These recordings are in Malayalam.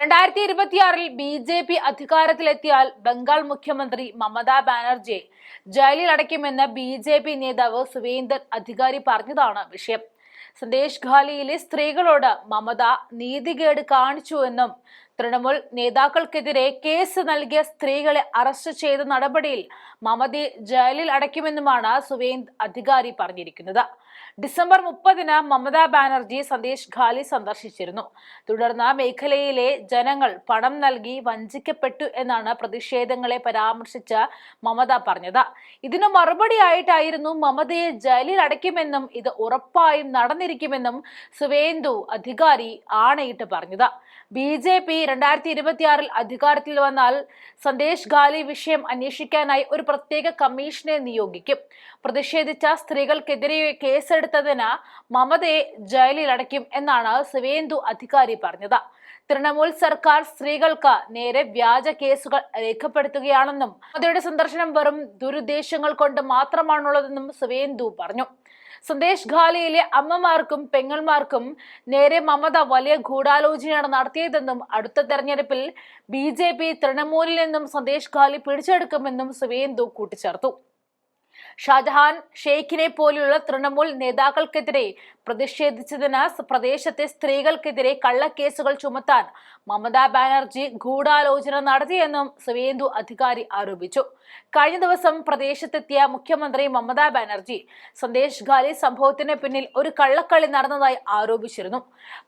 രണ്ടായിരത്തി ഇരുപത്തിയാറിൽ ബി ജെ പി അധികാരത്തിലെത്തിയാൽ ബംഗാൾ മുഖ്യമന്ത്രി മമതാ ബാനർജിയെ ജയിലിൽ അടയ്ക്കുമെന്ന് ബി ജെ പി നേതാവ് സുവേന്ദർ അധികാരി പറഞ്ഞതാണ് വിഷയം. സന്ദേശ് ഖാലിയിലെ സ്ത്രീകളോട് മമത നീതികേട് കാണിച്ചുവെന്നും തൃണമൂൽ നേതാക്കൾക്കെതിരെ കേസ് നൽകിയ സ്ത്രീകളെ അറസ്റ്റ് ചെയ്ത നടപടിയിൽ മമതി ജയിലിൽ അടയ്ക്കുമെന്നുമാണ് സുവേന്ദ് അധികാരി പറഞ്ഞിരിക്കുന്നത്. ഡിസംബർ മുപ്പതിന് മമതാ ബാനർജി സന്ദേശ് ഖാലി സന്ദർശിച്ചിരുന്നു. തുടർന്ന് മേഖലയിലെ ജനങ്ങൾ പണം നൽകി വഞ്ചിക്കപ്പെട്ടു എന്നാണ് പ്രതിഷേധങ്ങളെ പരാമർശിച്ച മമത പറഞ്ഞത്. ഇതിനു മറുപടിയായിട്ടായിരുന്നു മമതയെ ജയിലിൽ അടയ്ക്കുമെന്നും ഇത് ഉറപ്പായും നടന്നിരിക്കുമെന്നും സുവേന്ദു അധികാരി ആണയിട്ട് പറഞ്ഞത്. ബി ജെ പി രണ്ടായിരത്തി ഇരുപത്തിയാറിൽ അധികാരത്തിൽ വന്നാൽ സന്ദേശ് ഗാലി വിഷയം അന്വേഷിക്കാനായി ഒരു പ്രത്യേക കമ്മീഷനെ നിയോഗിക്കും. പ്രതിഷേധിച്ച സ്ത്രീകൾക്കെതിരെ കേസെടുത്തതിന് മമതയെ ജയിലിൽ അടയ്ക്കും എന്നാണ് സുവേന്ദു അധികാരി പറഞ്ഞത്. തൃണമൂൽ സർക്കാർ സ്ത്രീകൾക്ക് നേരെ വ്യാജ കേസുകൾ രേഖപ്പെടുത്തുകയാണെന്നും മമതയുടെ സന്ദർശനം വെറും ദുരുദ്ദേശങ്ങൾ കൊണ്ട് മാത്രമാണുള്ളതെന്നും സുവേന്ദു പറഞ്ഞു. സന്ദേശ് ഖാലിയിലെ അമ്മമാർക്കും പെങ്ങന്മാർക്കും നേരെ മമത വലിയ ഗൂഢാലോചനയാണ് നടത്തിയതെന്നും അടുത്ത തെരഞ്ഞെടുപ്പിൽ ബി ജെ പി തൃണമൂലിൽ നിന്നും സന്ദേശ് ഖാലി പിടിച്ചെടുക്കുമെന്നും സുവേന്ദു കൂട്ടിച്ചേർത്തു. ഷാജഹാൻ ഷെയ്ഖിനെ പോലെയുള്ള തൃണമൂൽ നേതാക്കൾക്കെതിരെ പ്രതിഷേധിച്ചതിന് പ്രദേശത്തെ സ്ത്രീകൾക്കെതിരെ കള്ളക്കേസുകൾ ചുമത്താൻ മമതാ ബാനർജി ഗൂഢാലോചന നടത്തിയെന്നും സുവേന്ദു അധികാരി ആരോപിച്ചു. കഴിഞ്ഞ ദിവസം പ്രദേശത്തെത്തിയ മുഖ്യമന്ത്രി മമതാ ബാനർജി സന്ദേശ് ഖാലി സംഭവത്തിന് പിന്നിൽ ഒരു കള്ളക്കളി നടന്നതായി ആരോപിച്ചിരുന്നു.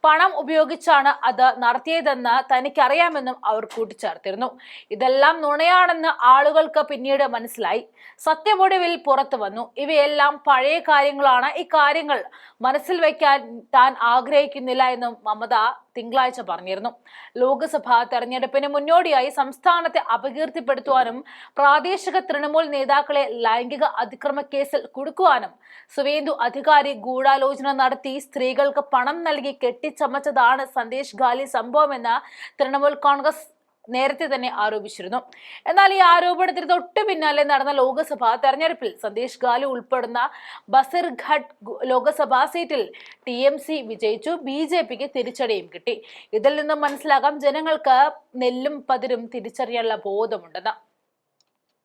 പണം ഉപയോഗിച്ചാണ് അത് നടത്തിയതെന്ന് തനിക്കറിയാമെന്നും അവർ കൂട്ടിച്ചേർത്തിരുന്നു. ഇതെല്ലാം നുണയാണെന്ന് ആളുകൾക്ക് പിന്നീട് മനസ്സിലായി. സത്യമൊടുവിൽ പുറത്തു വന്നു. ഇവയെല്ലാം പഴയ കാര്യങ്ങളാണ്. ഈ കാര്യങ്ങൾ മനസ്സിൽ വയ്ക്കാൻ താൻ ആഗ്രഹിക്കുന്നില്ല എന്നും മമത തിങ്കളാഴ്ച പറഞ്ഞിരുന്നു. ലോക്സഭാ തെരഞ്ഞെടുപ്പിന് മുന്നോടിയായി സംസ്ഥാനത്തെ അപകീർത്തിപ്പെടുത്തുവാനും പ്രാദേശിക തൃണമൂൽ നേതാക്കളെ ലൈംഗിക അതിക്രമ കേസിൽ കുടുക്കുവാനും സുവേന്ദു അധികാരി ഗൂഢാലോചന നടത്തി സ്ത്രീകൾക്ക് പണം നൽകി കെട്ടിച്ചമച്ചതാണ് സന്ദേശ് ഗാലി സംഭവമെന്ന് തൃണമൂൽ കോൺഗ്രസ് നേരത്തെ തന്നെ ആരോപിച്ചിരുന്നു. എന്നാൽ ഈ ആരോപണത്തിന് തൊട്ടു പിന്നാലെ നടന്ന ലോക്സഭാ തെരഞ്ഞെടുപ്പിൽ സന്ദേശ് ഗാലു ഉൾപ്പെടുന്ന ബസിർഘട്ട് ലോക്സഭാ സീറ്റിൽ ടി എം സി വിജയിച്ചു ബി ജെ പിക്ക് തിരിച്ചടിയും കിട്ടി. ഇതിൽ നിന്നും മനസ്സിലാകാം ജനങ്ങൾക്ക് നെല്ലും പതിരും തിരിച്ചറിയാനുള്ള ബോധമുണ്ടെന്ന്.